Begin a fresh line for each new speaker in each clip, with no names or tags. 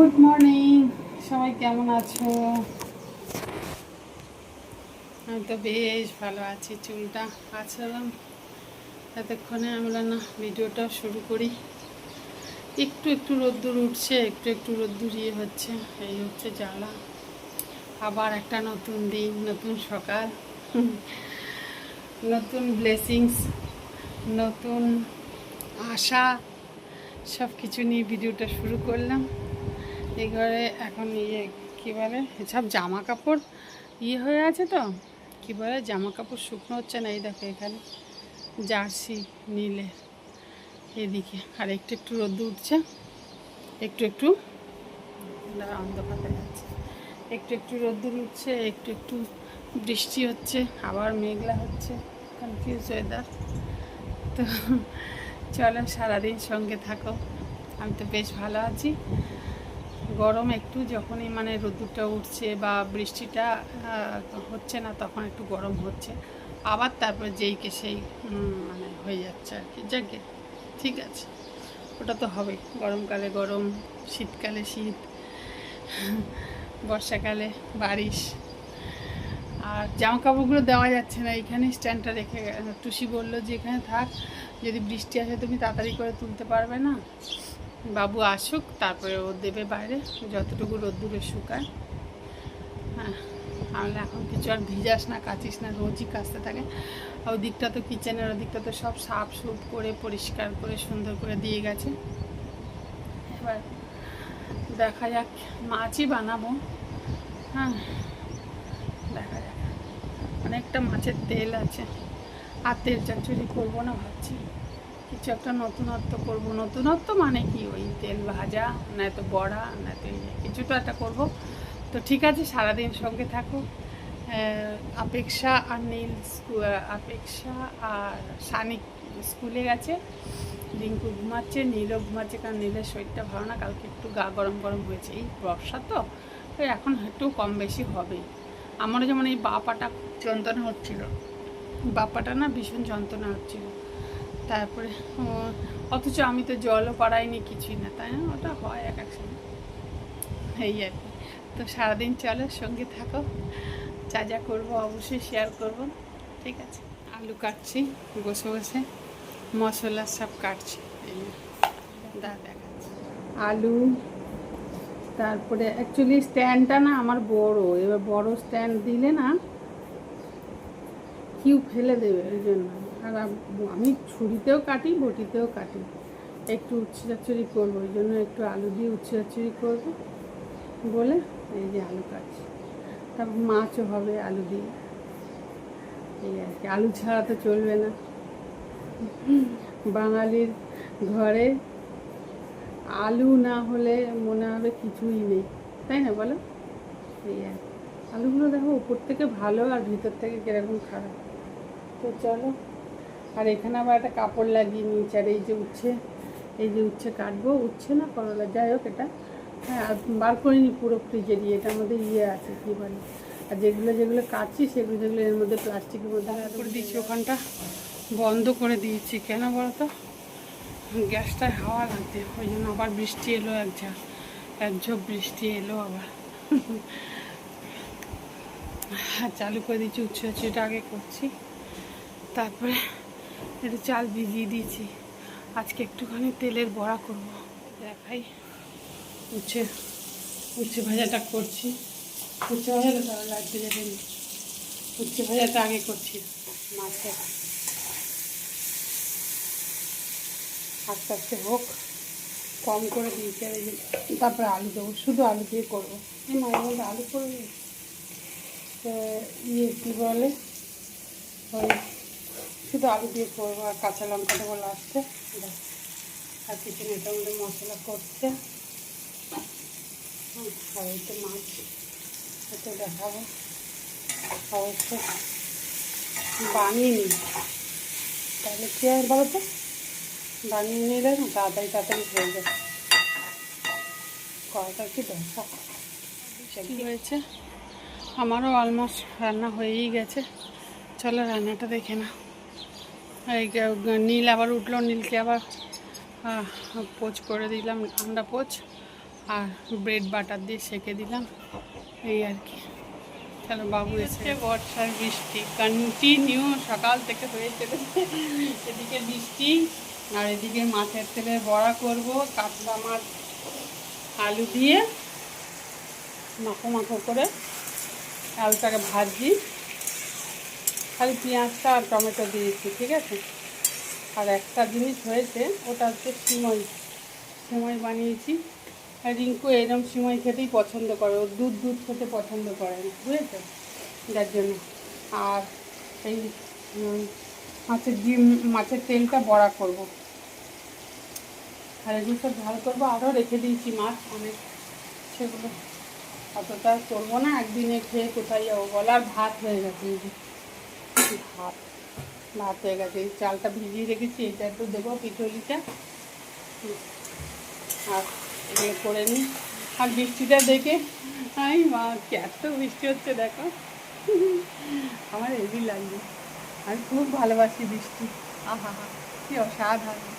Good morning সবাই কেমন আছো? আমি তো বেশ ভালো আছি, চুলটা আছলাম এতক্ষণে আমরা না ভিডিওটা শুরু করি। একটু একটু রোদ্দুর উঠছে, একটু একটু রোদ্দুর ইয়ে হচ্ছে, এই হচ্ছে জ্বালা। আবার একটা নতুন দিন, নতুন সকাল, নতুন ব্লেসিংস নতুন আশা সব কিছু নিয়ে ভিডিওটা শুরু করলাম। এই এখন ইয়ে কী বলে? সব জামা কাপড় ইয়ে হয়ে আছে তো। কী বলে? জামা কাপড় শুকনো হচ্ছে না, এই দেখো এখানে। জার্সি নীলে এদিকে। আর একটু একটু রোদ উঠছে। একটু একটু অন্ধকার যাচ্ছে একটু একটু রোদ্দুর উঠছে, একটু একটু বৃষ্টি হচ্ছে, আবার মেঘলা হচ্ছে। কনফিউজ ওয়েদার তো চলো সারাদিন সঙ্গে থাকো। আমি তো বেশ ভালো আছি। গরম একটু যখনই মানে রোদ্দুরটা উঠছে বা বৃষ্টিটা হচ্ছে না তখন একটু গরম হচ্ছে। আবার তারপর যেইকে সেই মানে হয়ে যাচ্ছে আর কি। যাকে ঠিক আছে। ওটা তো হবে গরমকালে গরম, শীতকালে শীত, বর্ষাকালে বারিশ। আর জামা কাপড়গুলো দেওয়া যাচ্ছে না। এখানে স্ট্যান্ডটা রেখে টুসি বলল যে, এখানে থাক, যদি বৃষ্টি আসে তুমি তাড়াতাড়ি করে তুলতে পারবে না। বাবু আসুক, তারপরে ও দেবে বাইরে, যতটুকু রোদ্দুরে শুকায়। হ্যাঁ তাহলে এখন কিছু আর ভিজাস না, কাচিস না, রোজই কাচতে থাকে। আর ওদিকটা তো কিচেনের, ওদিকটা তো সব সাফ সুফ করে, পরিষ্কার করে, সুন্দর করে দিয়ে গেছে। এবার দেখা যাক, মাছই বানাবো। হ্যাঁ দেখা যাক। অনেকটা মাছের তেল আছে। আর তেল চচ্চড়ি করব না ভাবছি। কিছু একটা নতুনত্ব করব। নতুনত্ব মানে কি? ওই তেল ভাজা নয়তো বড়া নয়তো ইয়ে কিছু তো একটা করব। তো ঠিক আছে সারাদিন সঙ্গে থাকো। আপেক্ষা আর নীল স্কু- আপেক্ষা আর সানিক স্কুলে গেছে। রিঙ্কু ঘুমাচ্ছে নীলও ঘুমাচ্ছে কারণ নীলের শরীরটা ভালো না কালকে একটু গা গরম গরম হয়েছে। এই বর্ষা তো তো এখন একটু কম বেশি হবেই আমারও যেমন এই বাপাটা যন্ত্রণা হচ্ছিল। বাপাটা না ভীষণ যন্ত্রণা হচ্ছিল। তারপরে অথচ আমি তো জলও পাড়াইনি, কিছুই না, তাই না? ওটা হয় এক এক সময়। এই আর কি। তো সারাদিন চলো, সঙ্গে থাকো। যা যা করব অবশ্যই শেয়ার করব। ঠিক আছে? আলু কাটছি, বসে বসে। মশলা সব কাটছি। দা দেখাচ্ছি। আলু, তারপরে অ্যাকচুয়ালি স্ট্যান্ডটা না আমার বড়। এবার বড় স্ট্যান্ড দিলে না কিউ ফেলে দেবে, ওই জন্য। আর আমি ছুরিতেও কাটি, বটিতেও কাটি। একটু উচ্ছে চচ্চড়ি করব, ওই জন্য একটু আলু দিয়ে উচ্ছে চচ্চড়ি করব। বলে এই যে আলু কাটছি। তারপর মাছও হবে আলু দিয়ে। এই আর কি, আলু ছাড়া তো চলবে না। বাঙালির ঘরে আলু না হলে মনে হবে কিছুই নেই। তাই না বলো? এই আর। আলুগুলো দেখো উপর থেকে ভালো আর ভিতর থেকে কীরকম খারাপ। তো চলো। আর এখানে আবার একটা কাপড় লাগিয়ে নিয়েছি, আর এই যে উচ্ছে, এই যে উচ্ছে কাটবো, উচ্ছে না করলা, যাই হোক এটা। হ্যাঁ আর বার করিনি পুরো ফ্রিজে দিয়ে এটা মধ্যে ইয়ে আছে কী বলে, আর যেগুলো যেগুলো কাটছি সেগুলো, যেগুলো এর মধ্যে প্লাস্টিকের মধ্যে করে দিয়েছি, ওখানটা বন্ধ করে দিয়েছি। কেন বলো তো গ্যাসটায় হাওয়া লাগছে, ওই জন্য আবার বৃষ্টি এলো এক ঝাঁ এক ঝোপ বৃষ্টি এলো আবার। চালু করে দিচ্ছি উচ্ছেটা আগে করছি। তারপরে একটু চাল ভিজিয়ে দিয়েছি। আজকে একটুখানি তেলের বড়া করব। দেখাই উচ্ছে উচ্ছে ভাজাটা করছি। উচ্ছে ভাজাটা তাহলে লাগতে যাবে উচ্ছে ভাজাটা আগে করছি। মাছের আস্তে আস্তে হোক, কম করে দিয়েছি আর এই তারপরে আলু দেবো। শুধু আলু দিয়ে করব। মাঝে মধ্যে আলু করবি? ইয়ে কী বলে? ওই শুধু আলু দিয়ে করব আর কাঁচা লঙ্কা দেবো লাস্টে। আর কিছু নেতার মধ্যে মশলা করছে। আর তো মাছ এটা দেখাবো। অবশ্য বানিয়ে নিই। তাহলে কী হয় বলো তো? বানিয়ে নিলে না তাড়াতাড়ি তাড়াতাড়ি হয়ে যায়। কয়টা কি দেখা? কি হয়েছে। আমারও অলমোস্ট রান্না হয়েই গেছে। চলো রান্নাটা দেখে না এই নীল আবার উঠল, নীলকে আবার পোচ করে দিলাম, আন্ডা পোচ আর ব্রেড বাটার দিয়ে সেকে দিলাম। এই আর কি। চলো বাবু এসে বর্ষার বৃষ্টি কন্টিনিউ সকাল থেকে হয়ে চলেছে। এদিকে বৃষ্টি আর এদিকে মাছের তেলে বড়া করব, কাতলা মাছ, আলু দিয়ে মাখো মাখো করে, আলুটাকে ভাজি। খালি পেঁয়াজটা আর টমেটো দিয়েছি, ঠিক আছে? আর একটা জিনিস হয়েছে, ওটা হচ্ছে সিমই। সিমই বানিয়েছি। আর রিঙ্কু এরকম সিমই খেতেই পছন্দ করে, ও দুধ দুধ খেতে পছন্দ করে না, বুঝেছ? যার জন্য। আর এই মাছের ডিম, মাছের তেলটা বড়া করব। আর এগুলো সব ঝাল করব, আরও রেখে দিয়েছি মাছ অনেক। সেগুলো অতটা করব না, একদিনে খেয়ে কোথায় যাব বলো? আর ভাত হয়ে গেছে এই ভাত ভাত হয়ে গেছে। এই চালটা ভিজিয়ে রেখেছি এটা একটু দেবো পিঠলিটা। আর এগুলো করে নিই। আর বৃষ্টিটা দেখে আমি মা এত বৃষ্টি হচ্ছে দেখো। আমার হেভি লাগবে আমি খুব ভালোবাসি বৃষ্টি আহা হা। কি অসাধারণ।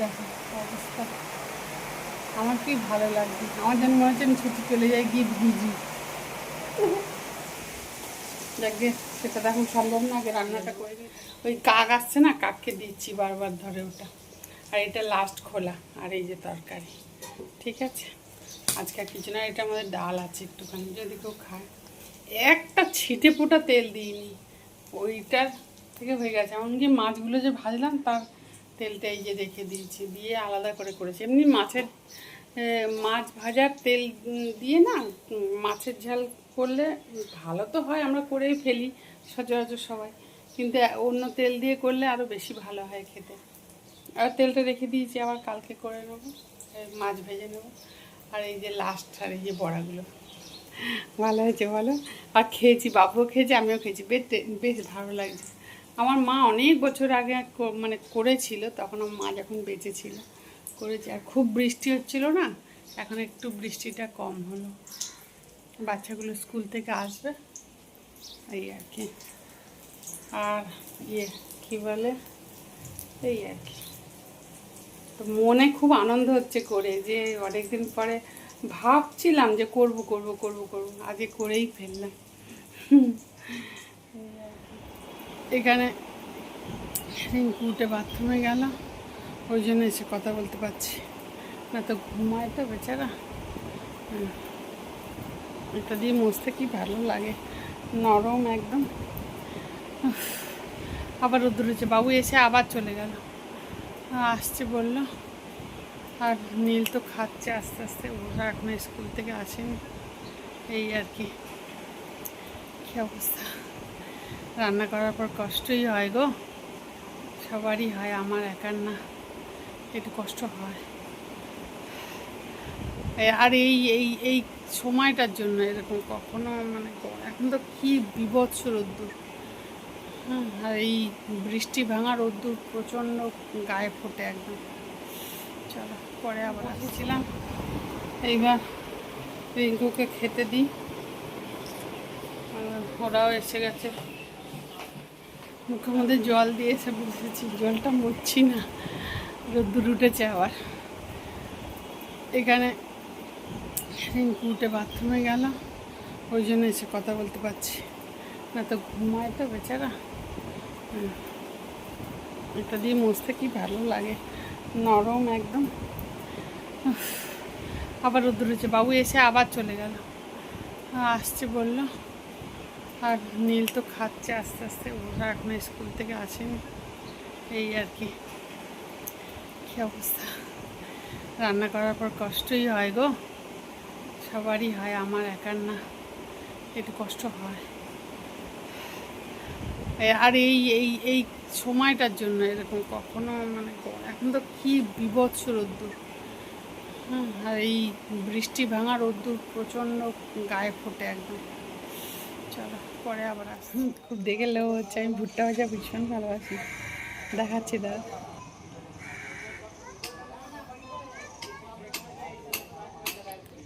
দেখো অবস্থা। আমার কি ভালো লাগছে। আমার যেন মনে হচ্ছে আমি ছুটি চলে যাই গিয়ে ভিজি। দেখবে সেটা এখন সম্ভব না, আগে রান্নাটা করে ওই কাক আসছে না, কাককে দিচ্ছি বারবার ধরে ওটা। আর এটা লাস্ট খোলা, আর এই যে তরকারি। ঠিক আছে? আজকে আর কিছু না, এটা আমাদের ডাল আছে একটুখানি, যদি কেউ খায়। একটা ছিটে ফোটা তেল দিইনি। ওইটার থেকে হয়ে গেছে। এমনকি মাছগুলো যে ভাজলাম, তার তেলটা এই যে রেখে দিয়েছি, দিয়ে আলাদা করে করেছি। এমনি মাছের মাছ ভাজার তেল দিয়ে না মাছের ঝাল করলে ভালো তো হয়, আমরা করেই ফেলি সচরাচর সবাই। কিন্তু অন্য তেল দিয়ে করলে আরও বেশি ভালো হয় খেতে। আর তেলটা রেখে দিয়েছি, আবার কালকে করে নেব মাছ ভেজে নেব। আর এই যে লাস্ট আর এই যে বড়াগুলো। ভালো হয়েছে, বলো? আর খেয়েছি বাবুও খেয়েছি, আমিও খেয়েছি। বেশ বেশ ভালো লাগছে। আমার মা অনেক বছর আগে মানে করেছিল, তখন আমার মা যখন বেঁচে ছিল করেছে। আর খুব বৃষ্টি হচ্ছিল না, এখন একটু বৃষ্টিটা কম হলো। বাচ্চাগুলো স্কুল থেকে আসবে। এই আর কি। আর ইয়ে কী বলে? এই আর কি। তো মনে খুব আনন্দ হচ্ছে করে যে অনেকদিন পরে ভাবছিলাম যে করব করব করব করব। আজকে করেই ফেললাম। এখানে উঠে বাথরুমে গেল। ওই জন্য এসে কথা বলতে পারছি না। তো ঘুমায় তো বেচারা। হুম। এটা দিয়ে মুছতে কি ভালো লাগে? নরম একদম। আবার রোদ্দুর হচ্ছে। বাবু এসে আবার চলে গেল। আসছে বলল, আর নীল তো খাচ্ছে আস্তে আস্তে। ওরা এখনও স্কুল থেকে আসেনি। এই আর কি। কী অবস্থা? রান্না করার পর কষ্টই হয় গো। সবারই হয়, আমার একার না। একটু কষ্ট হয়। আর এই এই এই সময়টার জন্য এরকম কখনো মানে এখন তো কি বিভৎস রোদ্দুর। হ্যাঁ আর এই বৃষ্টি ভাঙা রোদ্দুর প্রচণ্ড গায়ে ফোটে একদম। চলো, পরে আবার আসছিলাম। এইবার রিঙ্কুকে খেতে দিই। ওরাও এসে গেছে। মুখের মধ্যে জল দিয়ে এসে বসেছি। জলটা মরছি না। রোদ্দুর উঠেছে আবার। এখানে রিঙ্কু উঠে বাথরুমে গেল ওই জন্য এসে কথা বলতে পারছি। না তো ঘুমায় তো বেচারা। এটা দিয়ে মুছতে কি ভালো লাগে? নরম একদম। আবার রোদ্দুর হচ্ছে বাবু এসে আবার চলে গেল। আসছে বলল, আর নীল তো খাচ্ছে আস্তে আস্তে। ওরা এখনও স্কুল থেকে আসেনি। এই আর কি, কী অবস্থা? রান্না করার পর কষ্টই হয় গো। সবারই হয়, আমার একার না। একটু কষ্ট হয়। আর এই এই এই সময়টার জন্য এরকম কখনো মানে এখন তো কি বিভৎস রোদ্দুর। হ্যাঁ আর এই বৃষ্টি ভাঙা রোদ্দুর প্রচণ্ড গায়ে ফোটে একদম। চলো, পরে আবার আসি খুব দেখে লো হচ্ছে, আমি ভুট্টা ভাজা ভীষণ ভালোবাসি। দেখাচ্ছি দাদা এই দেখো।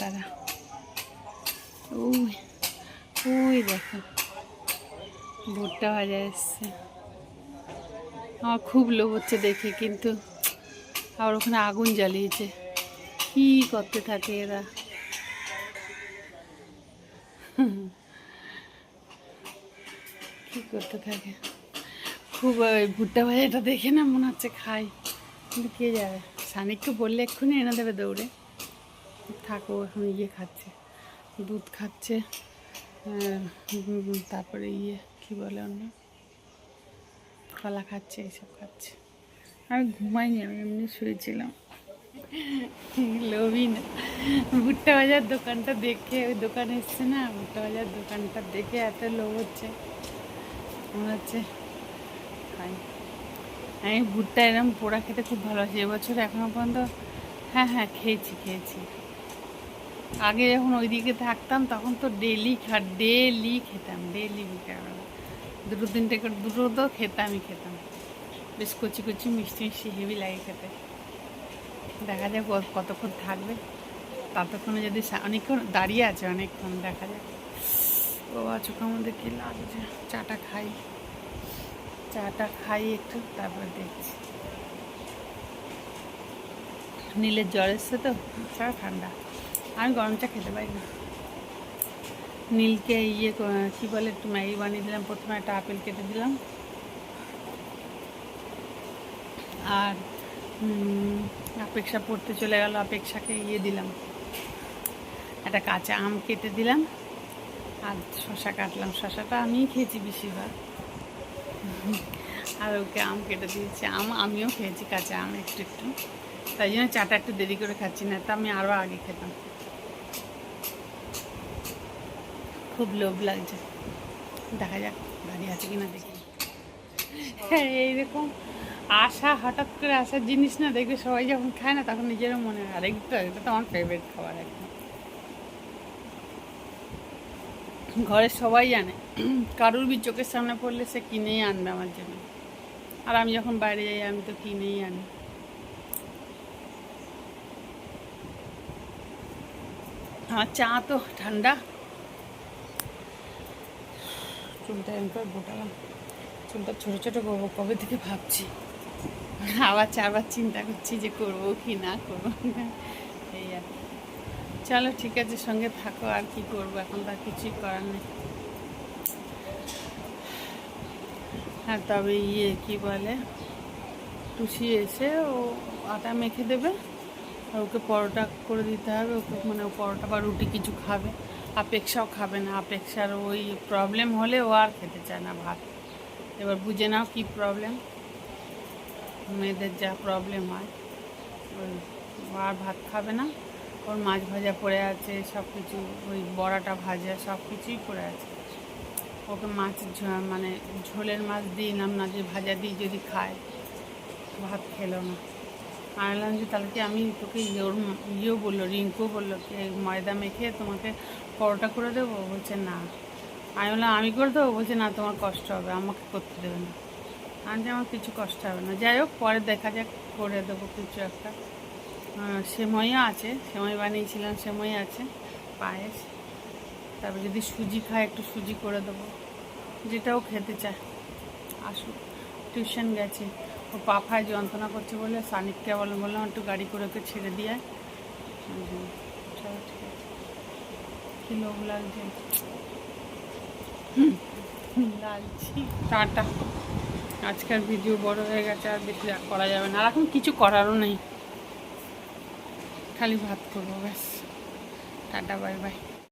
দাদা ওই ওই দেখো। ভুট্টা ভাজা এসছে। আমার খুব লোভ হচ্ছে দেখে, কিন্তু আবার ওখানে আগুন জ্বালিয়েছে। কি করতে থাকে এরা? কি করতে থাকে? খুব ভুট্টা ভাজাটা দেখে না মনে হচ্ছে খাই। কিন্তু কে যাবে সানিককে বললে এক্ষুনি এনে দেবে দৌড়ে। থাকো, এখন ইয়ে খাচ্ছে, দুধ খাচ্ছে তারপরে ইয়ে কি বলে অন্য কলা খাচ্ছে, এইসব খাচ্ছে। আমি ঘুমাইনি, আমি এমনি শুয়েছিলাম। লোভই না। ভুট্টা বাজার দোকানটা দেখে, ওই দোকানে এসছে না, ভুট্টা বাজার দোকানটা দেখে এত লোভ হচ্ছে। মনে হচ্ছে, খাই। আমি ভুট্টা এরকম পোড়া খেতে খুব ভালোবাসি। এবছর এখনও পর্যন্ত হ্যাঁ হ্যাঁ খেয়েছি খেয়েছি। আগে যখন ওইদিকে থাকতাম, তখন তো ডেলি খা ডেলি খেতাম ডেলি বিকালবেলা। দুটো তিনটে করে, দুটো তো খেতামই খেতাম। বেশ কচি কচি, মিষ্টি মিষ্টি হেভি লাগে খেতে। দেখা যাক কতক্ষণ থাকবে। ততক্ষণে যদি অনেকক্ষণ দাঁড়িয়ে আছে, অনেকক্ষণ দেখা যাক। ও চোখের মধ্যে কি লাগছে? চাটা খাই। চাটা খাই একটু তারপর দেখছি। নীলের জ্বর এসছে তো? সারা ঠান্ডা। আমি গরম চা খেতে পারি না। নীলকে ইয়ে কী বলে একটু ম্যাগি বানিয়ে দিলাম প্রথমে একটা আপেল কেটে দিলাম। আর অপেক্ষা পড়তে চলে গেল অপেক্ষাকে ইয়ে দিলাম। একটা কাঁচা আম কেটে দিলাম। আর শশা কাটলাম। শশাটা আমিই খেয়েছি বেশিরভাগ। আর ওকে আম কেটে দিয়েছি। আম আমিও খেয়েছি, কাঁচা আম একটু একটু। তাই জন্য চাটা একটু দেরি করে খাচ্ছি না তা আমি আরও আগে খেতাম। খুব লোভ লাগছে। দেখা যাক দাঁড়িয়ে আছে কিনা দেখি। হ্যাঁ এইরকম আশা হঠাৎ করে আসার জিনিস না দেখবে সবাই যখন খায় না, তখন নিজেরও মনে হয় আরেকটা তো আমার ফেভারিট খাবার একদম। ঘরের সবাই জানে। কারুর বি চোখের সামনে পড়লে সে কিনেই আনবে আমার জন্য। আর আমি যখন বাইরে যাই, আমি তো কিনেই আনি। আমার চা তো ঠান্ডা। চুলটা এরকম করে গোটালাম। চুলটা ছোটো ছোটো করব, কবে থেকে ভাবছি? আবার চারবার চিন্তা করছি যে করব কি না করব। চলো ঠিক আছে, সঙ্গে থাকো, আর কি করব এখন? তো আর কিছুই করার নেই। হ্যাঁ তবে ইয়ে কি বলে, টুসি এসে ও আটা মেখে দেবে। আর ওকে পরোটা করে দিতে হবে। ওকে মানে ও পরোটা বা রুটি কিছু খাবে। আপেক্ষাও খাবে না। আপেক্ষার ওই প্রবলেম হলে ও আর খেতে চায় না ভাত। এবার বুঝে নাও কী প্রবলেম মেয়েদের যা প্রবলেম হয়, ওই আর ভাত খাবে না। ওর মাছ ভাজা পড়ে আছে সব কিছু ওই বড়াটা ভাজা সব কিছুই পড়ে আছে। ওকে মাছ মানে ঝোলের মাছ দিলাম না যে ভাজা দিই যদি খায়, ভাত খেলো না। আমি বললাম যে তাহলে কি আমি তোকে ইয়ে ওর ইয়েও বলল, রিঙ্কুও বলল কি ময়দা মেখে তোমাকে পরোটা করে দেবো? বলছে, না। আমি বললাম, আমি করে দেবো? বলছে, না, তোমার কষ্ট হবে, আমাকে করতে দেবে না। আমি আমার কিছু কষ্ট হবে না। যাই হোক, পরে দেখা যাক, করে দেবো কিছু একটা। আহ, সেমইও আছে সেমই বানিয়েছিলাম সেমই আছে পায়েস। তারপর যদি সুজি খায় একটু সুজি করে দেবো। যেটাও খেতে চায় আসুক। টিউশন গেছে। ও পাফায় যন্ত্রণা করছে বলে সানিককে বললাম বললাম একটু গাড়ি করে ওকে ছেড়ে দিয়ে। চলো কী লোভ লাগছে? লাগছি। টাটা। আজকের ভিডিও বড় হয়ে গেছে আর বেশি করা যাবে না। আর এখন কিছু করারও নেই। খালি ভাত করব ব্যাস। Tata bye bye.